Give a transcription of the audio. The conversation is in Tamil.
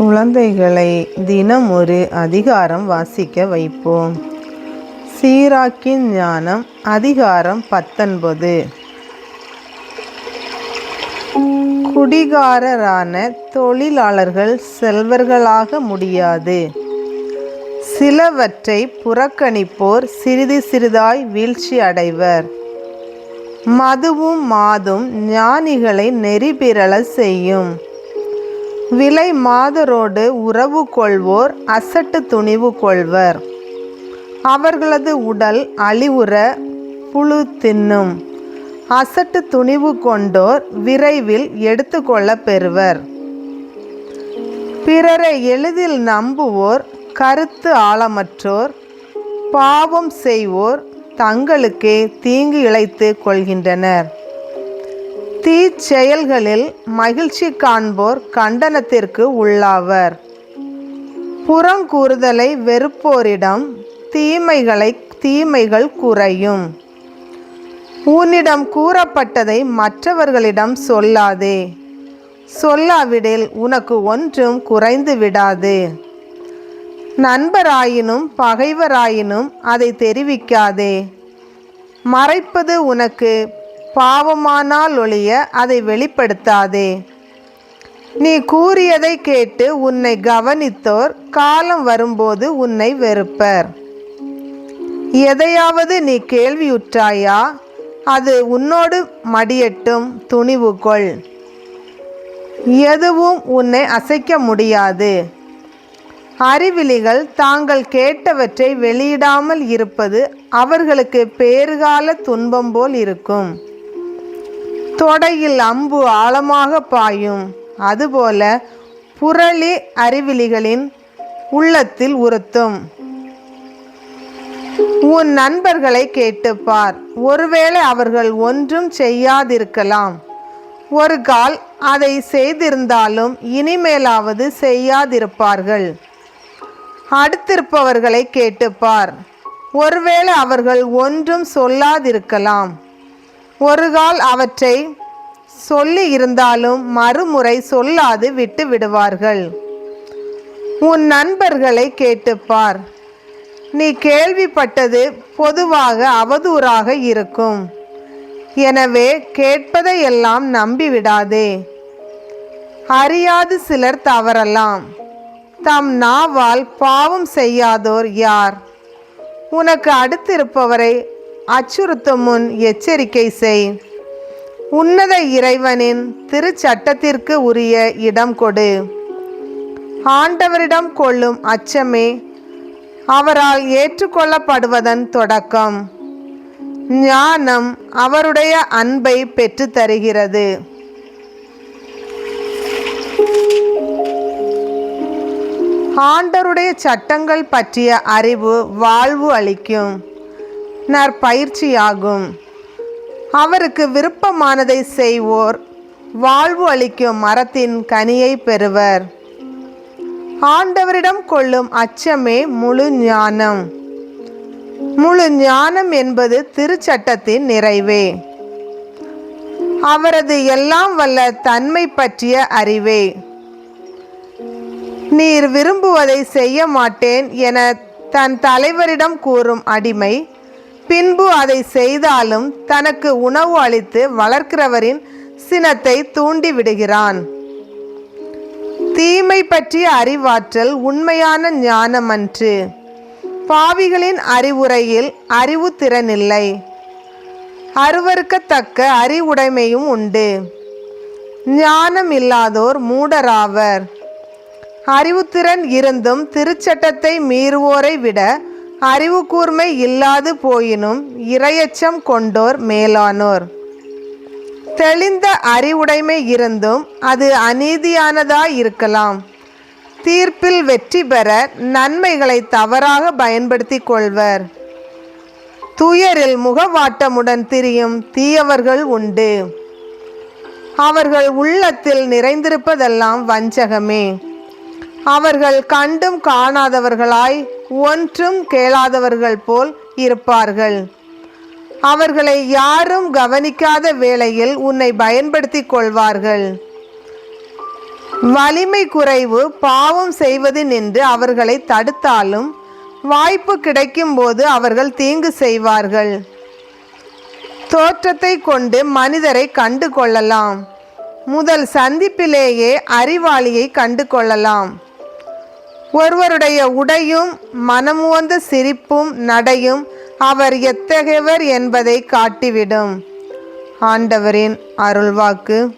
குழந்தைகளை தினம் ஒரு அதிகாரம் வாசிக்க வைப்போம். சீராக்கின் ஞானம் அதிகாரம் பத்தொன்பது. குடிகாரரான தொழிலாளர்கள் செல்வர்களாக முடியாது. சிலவற்றை புறக்கணிப்போர் சிறிது சிறிதாய் வீழ்ச்சி அடைவர். மதுவும் மாதும் ஞானிகளை நெறிபிரள செய்யும். விலை மாதரோடு உறவு கொள்வோர் அசட்டு துணிவு கொள்வர். அவர்களது உடல் அழிவுற புழு தின்னும். அசட்டு துணிவு கொண்டோர் விரைவில் எடுத்துக்கொள்ள பெறுவர். பிறரை எளிதில் நம்புவோர் கருத்து ஆழமற்றோர் பாவம் செய்வோர் தங்களுக்கே தீங்கு இழைத்து கொள்கின்றனர். தீச்செயல்களில் மகிழ்ச்சி காண்போர் கண்டனத்திற்கு உள்ளாவர். புறங்கூறுதலை வெறுப்போரிடம் தீமைகளை தீமைகள் குறையும். உன்னிடம் கூறப்பட்டதை மற்றவர்களிடம் சொல்லாதே. சொல்லாவிடில் உனக்கு ஒன்றும் குறைந்து விடாது. நண்பராயினும் பகைவராயினும் அதை தெரிவிக்காதே. மறைப்பது உனக்கு பாவமானால் ஒழிய அதை வெளிப்படுத்தாதே. நீ கூறியதை கேட்டு உன்னை கவனித்தோர் காலம் வரும்போது உன்னை வெறுப்பர். எதையாவது நீ கேள்வியுற்றாயா அது உன்னோடு மடியட்டும் துணிவு கொள் எதுவும் உன்னை அசைக்க முடியாது. அறிவிலிகள் தாங்கள் கேட்டவற்றை வெளியிடாமல் இருப்பது அவர்களுக்கு பேறுகால துன்பம் போல் இருக்கும். தொடையில் அம்பு ஆழமாக பாயும். அதுபோல புரளி அறிவிலிகளின் உள்ளத்தில் உறுத்தும். உன் நண்பர்களை கேட்டுப்பார் ஒருவேளை அவர்கள் ஒன்றும் செய்யாதிருக்கலாம். ஒரு கால் அதை செய்திருந்தாலும் இனிமேலாவது செய்யாதிருப்பார்கள். அடுத்திருப்பவர்களை கேட்டுப்பார் ஒருவேளை அவர்கள் ஒன்றும் சொல்லாதிருக்கலாம். ஒரு கால் அவற்றை சொல்லி இருந்தாலும் மறுமுறை சொல்லாது விட்டு விடுவார்கள். உன் நண்பர்களை கேட்டுப்பார். நீ கேள்விப்பட்டது பொதுவாக அவதூறாக இருக்கும். எனவே கேட்பதையெல்லாம் நம்பிவிடாதே. அறியாது சிலர் தவறலாம். தம் நாவால் பாவம் செய்யாதோர் யார்? உனக்கு அடுத்திருப்பவரை அச்சுறுத்தும் முன் எச்சரிக்கை செய். உன்னத இறைவனின் திருச்சட்டத்திற்கு உரிய இடம் கொடு. ஆண்டவரிடம் கொள்ளும் அச்சமே அவரால் ஏற்றுக்கொள்ளப்படுவதன் தொடக்கம். ஞானம் அவருடைய அன்பை பெற்றுத் தருகிறது. ஆண்டருடைய சட்டங்கள் பற்றிய அறிவு வாழ்வு அளிக்கும். நற்பயிற்சியாகும் அவருக்கு விருப்பமானதை செய்வோர் வாழ்வு அளிக்கும் மரத்தின் கனியை பெறுவர். ஆண்டவரிடம் கொள்ளும் அச்சமே முழு ஞானம். முழு ஞானம் என்பது திருச்சட்டத்தின் நிறைவே. அவரது எல்லாம் வல்ல தன்மை பற்றிய அறிவே. நீர் விரும்புவதை செய்ய மாட்டேன் என தன் தலைவரிடம் கூறும் அடிமை பின்பு அதை செய்தாலும் தனக்கு உணவு அளித்து வளர்க்கிறவரின் சினத்தை தூண்டி விடுகிறான் தீமை பற்றிய அறிவாற்றல் உண்மையான ஞானமன்று. பாவிகளின் அறிவுரையில் அறிவு திறனில்லை. அருவறுக்கத்தக்க அறிவுடைமையும் உண்டு. ஞானம் இல்லாதோர் மூடராவர். அறிவுத்திறன் இருந்தும் திருச்சட்டத்தை மீறுவோரை விட அறிவு கூர்மை இல்லாது போயினும் இரையச்சம் கொண்டோர் மேலானோர். தெளிந்த அறிவுடைமை இருந்தும் அது அநீதியானதாய் இருக்கலாம். தீர்ப்பில் வெற்றி பெற நன்மைகளை தவறாக பயன்படுத்தி கொள்வர். துயரில் முகவாட்டமுடன் திரியும் தீயவர்கள் உண்டு. அவர்கள் உள்ளத்தில் நிறைந்திருப்பதெல்லாம் வஞ்சகமே. அவர்கள் கண்டும் காணாதவர்களாய் ஒன்றும் கேளாதவர்கள் போல் இருப்பார்கள். அவர்களை யாரும் கவனிக்காத வேளையில் உன்னை பயன்படுத்திக் கொள்வார்கள். வலிமை குறைவு பாவம் செய்வது நின்று அவர்களை தடுத்தாலும் வாய்ப்பு கிடைக்கும்போது அவர்கள் தீங்கு செய்வார்கள். தோற்றத்தை கொண்டு மனிதரை கண்டு கொள்ளலாம் முதல் சந்திப்பிலேயே அறிவாளியை கண்டு கொள்ளலாம் ஒருவருடைய உடையும் மனமுவந்த சிரிப்பும் நடையும் அவர் எத்தகையவர் என்பதை காட்டிவிடும். ஆண்டவரின் அருள்வாக்கு.